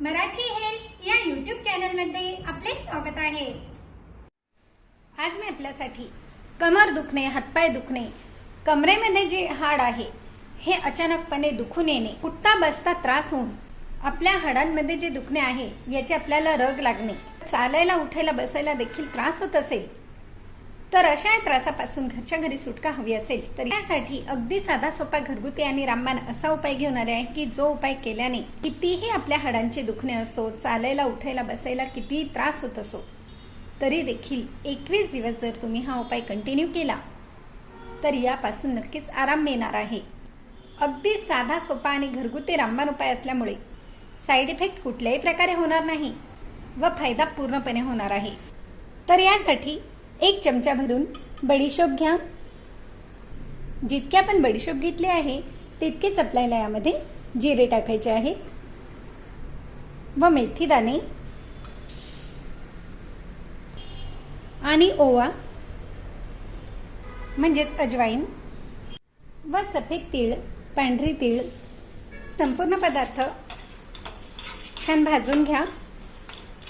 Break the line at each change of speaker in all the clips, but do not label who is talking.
Marathi health या YouTube चॅनलमध्ये आपले स्वागत आहे. आज मी आपल्यासाठी कमर दुखणे हातपाय दुखणे कमरेमध्ये जे हाड आहे हे अचानकपणे दुखून येणे उठता बसता त्रास होऊन आपल्या हाडांमध्ये जे दुखणे आहे याचे आपल्याला रग लागणे. चालायला उठायला बसायला देखील त्रास होत असेल तर अशा त्रासापासून घरच्या घरी सुटका हवी असेल तर यासाठी अगदी साधा सोपा घरगुती आणि रामबाण असा उपाय घेऊन आले आहे की जो उपाय केल्याने कितीही आपल्या हाडांचे दुखणे असो चालायला उठायला बसायला कितीही त्रास होत असो तरी देखील एकवीस दिवस जर तुम्ही हा उपाय कंटिन्यू केला तर यापासून नक्कीच आराम मिळणार आहे. अगदी साधा सोपा आणि घरगुती रामबाण उपाय असल्यामुळे साईड इफेक्ट कुठल्याही प्रकारे होणार नाही व फायदा पूर्णपणे होणार आहे. तर यासाठी एक चमचा भरून बडीशोप घ्या. जितके आपण बडीशोप घेतले आहे तितकेच आपल्याला यामध्ये जिरे टाकायचे आहेत. व मेथी दाणे आणि ओवा म्हणजेच अजवाईन. व सफेद तीळ पांढरी तीळ. संपूर्ण पदार्थ छान भाजून घ्या.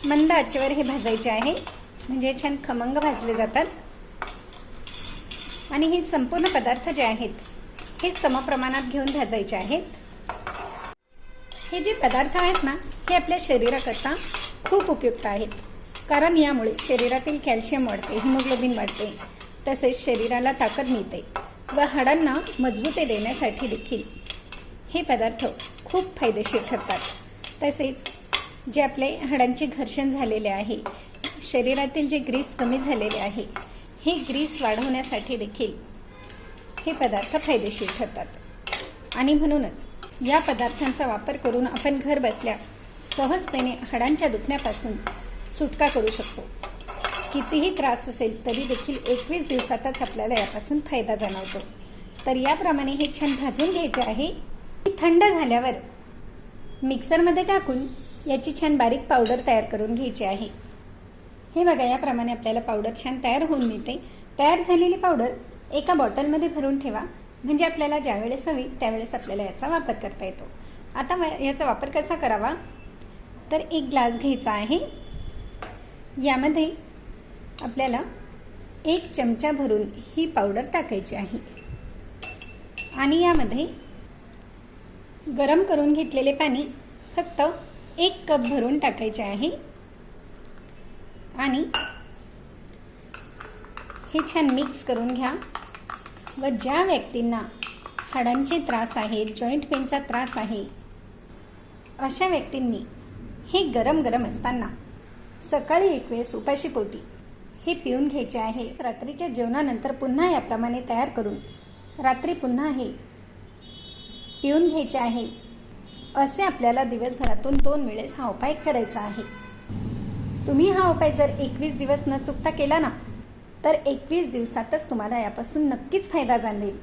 मंद आचेवर हे भाजायचे आहे. म्हणजे छान खमंग भाजले जातात. आणि हे संपूर्ण पदार्थ जे आहेत हे समप्रमाणात घेऊन भाजायचे आहेत. हे जे पदार्थ आहेत ना हे आपल्या शरीराकरता खूप उपयुक्त आहेत. कारण यामुळे शरीरातील कॅल्शियम वाढते हिमोग्लोबिन वाढते तसेच शरीराला ताकद मिळते व हाडांना मजबूती देण्यासाठी देखील हे पदार्थ खूप फायदेशीर ठरतात. तसेच जे आपले हाडांचे घर्षण झालेले आहे शरीरातील जे ग्रीस कमी झालेले आहे हे ग्रीस वाढवण्यासाठी देखील हे पदार्थ फायदेशीर ठरतात. आणि म्हणूनच या पदार्थांचा वापर करून आपण घर बसल्या सहजतेने हाडांच्या दुखण्यापासून सुटका करू शकतो. कितीही त्रास असेल तरी देखील एकवीस दिवसातच आपल्याला यापासून फायदा जाणवतो. तर याप्रमाणे हे छान भाजून घ्यायचे आहे. थंड झाल्यावर मिक्सरमध्ये टाकून याची छान बारीक पावडर तयार करून घ्यायची आहे. हे बघा याप्रमाणे आपल्याला पावडर छान तयार होऊन मिळते. तयार झालेली पावडर एका बॉटलमध्ये भरून ठेवा. म्हणजे आपल्याला ज्यावेळेस हवी त्यावेळेस आपल्याला याचा वापर करता येतो. आता याचा वापर कसा करावा? तर एक ग्लास घ्यायचा आहे. यामध्ये आपल्याला एक चमचा भरून ही पावडर टाकायची आहे. आणि यामध्ये गरम करून घेतलेले पाणी फक्त एक कप भरून टाकायचे आहे. आणि हे छान मिक्स करून घ्या. व ज्या व्यक्तींना हाडांचे त्रास आहेत जॉईंट पेनचा त्रास आहे अशा व्यक्तींनी हे गरम गरम असताना सकाळी एक वेळेस उपाशी पोटी हे पिऊन घ्यायचे आहे. रात्रीच्या जेवणानंतर पुन्हा याप्रमाणे तयार करून रात्री पुन्हा हे पिऊन घ्यायचे आहे. असे आपल्याला दिवसभरातून दोन वेळेस हा उपाय करायचा आहे. तुम्ही हा उपाय जर एकवीस दिवस न चुकता केला ना तर एकवीस दिवसातच तुम्हाला यापासून नक्कीच फायदा जाणवेल.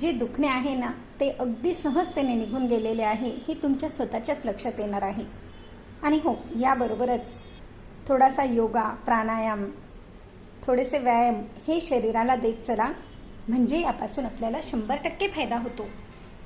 जे दुखणे आहे ना ते अगदी सहजतेने निघून गेलेले आहे हे तुमच्या स्वतःच्याच लक्षात येणार आहे. आणि हो याबरोबरच थोडासा योगा प्राणायाम थोडेसे व्यायाम हे शरीराला देत चला म्हणजे यापासून आपल्याला शंभर टक्के फायदा होतो.